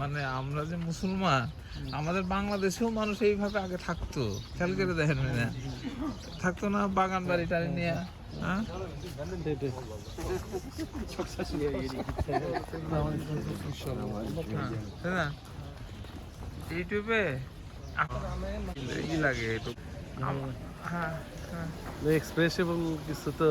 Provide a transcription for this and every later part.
মানে আমরা যে মুসলমান আমাদের বাংলাদেশেও মানুষ এইভাবে আগে থাকতো খেয়াল করে দেখেন না থাকতো না বাগান বাড়ি টাড়ি নিয়ে হ্যাঁ, হ্যাঁ না ইউটিউবে লাগে হ্যাঁ হ্যাঁ এক্সপ্রেসেবল কিছু তো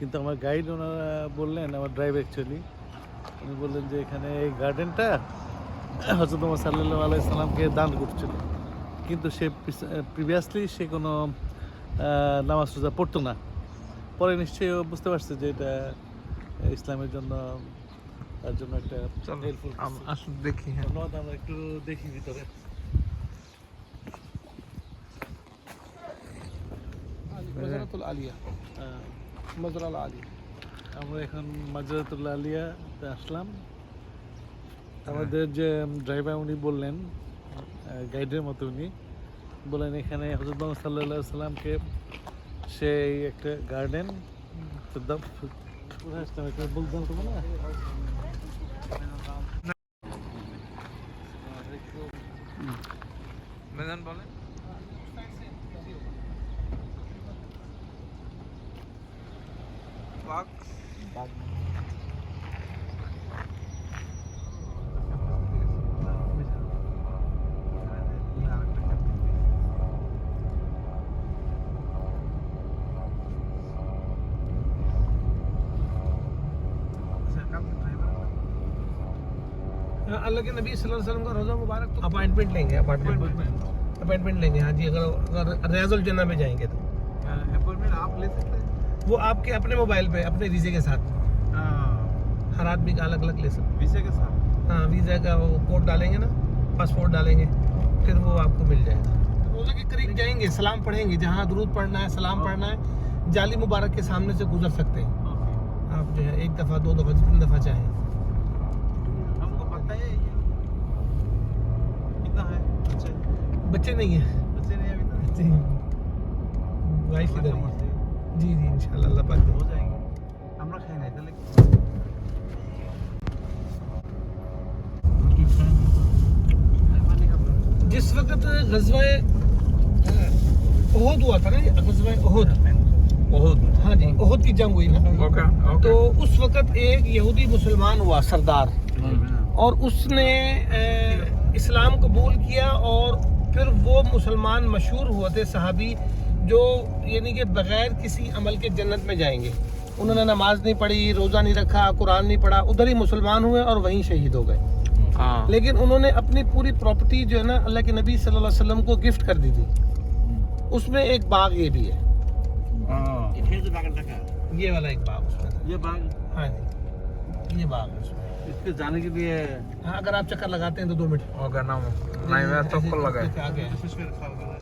কিন্তু আমার গাইড ওনারা বললেন আমার ড্রাইভ অ্যাকচুয়ালি উনি বললেন যে এখানে এই গার্ডেনটা হজরত মোহাম্মদ সাল্লাহ আলাইসাল্লামকে দান করছিল কিন্তু সে প্রিভিয়াসলি সে কোনো নামাজ রোজা পড়তো না পরে নিশ্চয়ই বুঝতে পারছে যে এটা ইসলামের জন্য তার জন্য একটা আসুন দেখি হ্যাঁ। ধন্যবাদ আমরা একটু দেখি ভিতরে হ্যাঁ। আলিয়া হ্যাঁ। মজরাল আলী আমরা এখন মাজরাতুল্লা আলিয়া আসলাম আমাদের যে ড্রাইভার উনি বললেন গাইডের মতো উনি বলেন এখানে হজরত মোহাম্মদ সাল্লাহ সাল্লামকে সেই একটা গার্ডেন বলতাম না বলেন ہاں، اللہ کے نبی صلی اللہ علیہ وسلم کا روزہ مبارک تو اپائنٹمنٹ لیں گے اپائنٹمنٹ لیں گے ہاں جی اگر ریاض الجنہ میں جائیں گے تو اپائنٹمنٹ آپ لے سکتے وہ آپ کے اپنے موبائل پہ اپنے ویزے کے ساتھ ہاں۔ ہر آدمی کا الگ الگ لے سکتے ویزے کے ساتھ ہاں ویزے کا وہ کوڈ ڈالیں گے نا پاسپورٹ ڈالیں گے پھر وہ آپ کو مل جائے گا روزے کے قریب جائیں گے سلام پڑھیں گے جہاں درود پڑھنا ہے سلام ہاں۔ پڑھنا ہے جالی مبارک کے سامنے سے گزر سکتے ہیں آپ جو ہے ایک دفعہ دو دفعہ تین دفعہ چاہیں آپ کو پتہ ہے بچے نہیں ہیں وائف ادھر جی جی انشاءاللہ اللہ پاک ہو جائے گی ہم لوگ کھائیں گے جس وقت غزوہ عہد ہوا تھا نا غزوہ عہد عہد ہاں جی عہد کی جنگ ہوئی نا تو اس وقت ایک یہودی مسلمان ہوا سردار اور اس نے اسلام قبول کیا اور پھر وہ مسلمان مشہور ہوا تھے صحابی جو یعنی کہ بغیر کسی عمل کے جنت میں جائیں گے انہوں نے نماز نہیں پڑھی روزہ نہیں رکھا قرآن نہیں پڑھا ادھر ہی مسلمان ہوئے اور وہیں شہید ہو گئے ہاں۔ لیکن انہوں نے اپنی پوری پراپرٹی جو ہے نا اللہ کے نبی صلی اللہ علیہ وسلم کو گفٹ کر دی تھی اس میں ایک باغ یہ بھی ہے ہاں۔ یہ والا ایک باغ یہ باغ ہاں جی یہ باغ اس کے جانے کے لیے ہاں اگر آپ چکر لگاتے ہیں تو دو منٹ اور کرنا ہوں